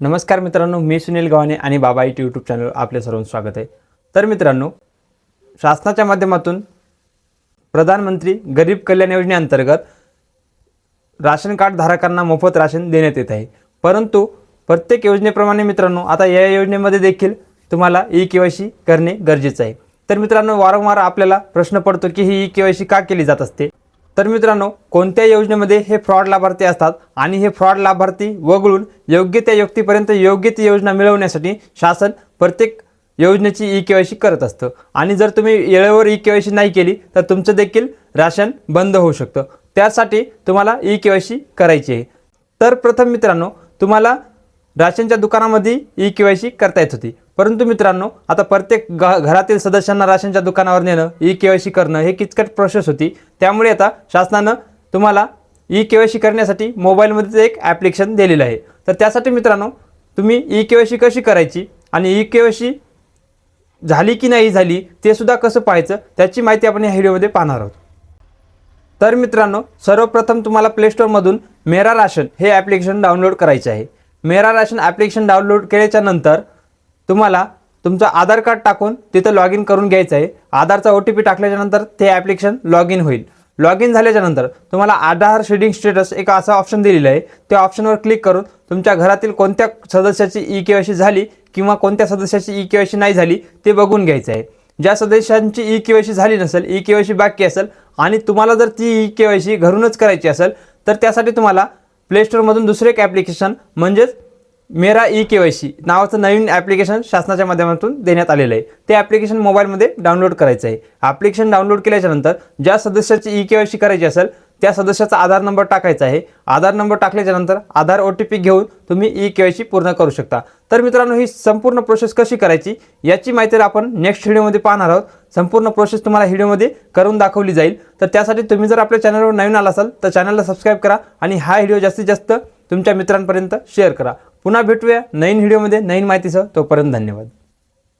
नमस्कार मित्रांनो मी सुनील गव्हाणे आणि बाबा इट यूट्यूब चॅनल आपले सर्वांचं स्वागत आहे. तर मित्रांनो शासनाच्या माध्यमातून प्रधानमंत्री गरीब कल्याण योजनेअंतर्गत राशन कार्ड धारकांना मोफत राशन देण्यात येत आहे. परंतु प्रत्येक योजनेप्रमाणे मित्रांनो आता या योजनेमध्ये देखील तुम्हाला ई के वाय सी करणे गरजेचं आहे. तर मित्रांनो वारंवार आपल्याला प्रश्न पडतो की ही ई के वाय सी का केली जात असते? तर मित्रांनो कोणत्या योजनेमध्ये हे फ्रॉड लाभार्थी असतात आणि हे फ्रॉड लाभार्थी वगळून योग्य त्या व्यक्तीपर्यंत योग्य ती योजना मिळवण्यासाठी शासन प्रत्येक योजनेची ई के वाय सी करत असतं. आणि जर तुम्ही वेळेवर ई के वाय सी नाही केली तर तुमचं देखील राशन बंद होऊ शकतं. त्यासाठी तुम्हाला ई के वाय सी करायची आहे. तर प्रथम मित्रांनो तुम्हाला राशनच्या दुकानामध्ये ई के वाय सी करता येत होती. परंतु मित्रांनो आता प्रत्येक घ घरातील सदस्यांना राशनच्या दुकानावर नेणं ई के वाय सी करणं हे किचकट प्रोसेस होती. त्यामुळे आता शासनानं तुम्हाला ई के वाय सी करण्यासाठी मोबाईलमध्ये एक ॲप्लिकेशन दिलेलं आहे. तर त्यासाठी मित्रांनो तुम्ही ई के वाय सी कशी करायची आणि ई के वाय सी झाली की नाही झाली ते सुद्धा कसं पाहायचं त्याची माहिती आपण या व्हिडिओमध्ये पाहणार आहोत. तर मित्रांनो सर्वप्रथम तुम्हाला प्लेस्टोरमधून मेरा राशन हे ॲप्लिकेशन डाउनलोड करायचे आहे. मेरा राशन ॲप्लिकेशन डाउनलोड केल्याच्यानंतर तुम्हाला तुमचं आधार कार्ड टाकून तिथं लॉग इन करून घ्यायचं आहे. आधारचा ओ टी पी टाकल्याच्यानंतर ते ॲप्लिकेशन लॉग इन होईल. लॉग इन झाल्याच्यानंतर तुम्हाला आधार शेडिंग स्टेटस एक असा ऑप्शन दिलेला आहे. त्या ऑप्शनवर क्लिक करून तुमच्या घरातील कोणत्या सदस्याची ई के वाय सी झाली किंवा कोणत्या सदस्याची ई के वाय सी नाही झाली ते बघून घ्यायचं आहे. ज्या सदस्यांची ई के वाय सी झाली नसेल ई के वाय सी बाकी असेल आणि तुम्हाला जर ती ई के वाय सी घरूनच करायची असेल तर त्यासाठी तुम्हाला प्ले दुसरे एक ॲप्लिकेशन म्हणजेच मेरा ई के वाय सी नावाचं नवीन ॲप्लिकेशन शासनाच्या माध्यमातून देण्यात आलेलं आहे. ते ॲप्लिकेशन मोबाईलमध्ये डाउनलोड करायचं आहे. ॲप्लिकेशन डाउनलोड केल्याच्यानंतर ज्या सदस्याची ई के वाय सी करायची असेल त्या सदस्याचा आधार नंबर टाकायचा आहे. आधार नंबर टाकल्याच्यानंतर आधार ओ टी पी घेऊन तुम्ही ई के सी पूर्ण करू शकता. तर मित्रांनो ही संपूर्ण प्रोसेस कशी करायची याची माहिती आपण नेक्स्ट व्हिडिओमध्ये पाहणार आहोत. संपूर्ण प्रोसेस तुम्हाला व्हिडिओमध्ये करून दाखवली जाईल. तर त्यासाठी तुम्ही जर आपल्या चॅनलवर नवीन आला असाल तर चॅनलला सबस्क्राईब करा आणि हा व्हिडिओ जास्तीत जास्त तुमच्या मित्रांपर्यंत शेअर करा. पुन्हा भेटूया नवीन व्हिडिओमध्ये नवीन माहितीसह. तोपर्यंत धन्यवाद.